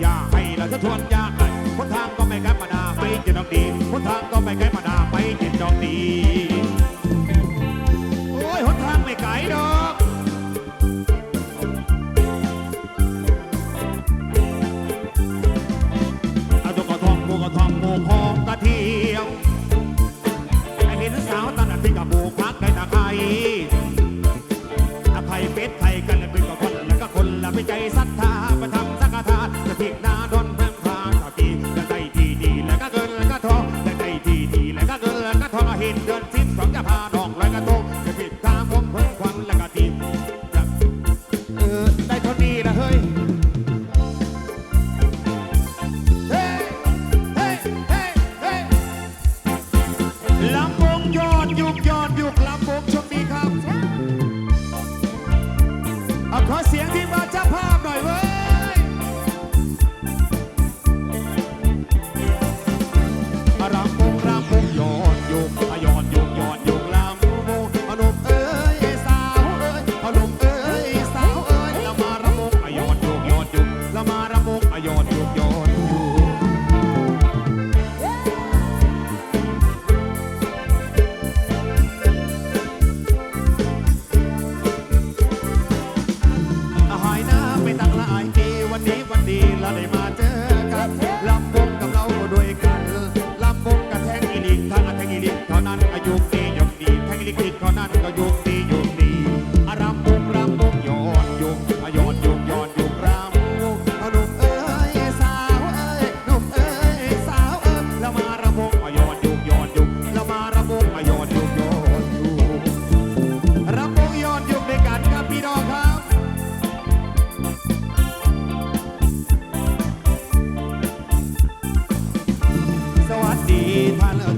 อย่าให้เราจะทวนยากเลยคนทางก็ไม่แก้ปัญหาไม่เจะต้อดีคนทางก็ไม่แก้ปัญหา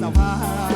เจ้าพา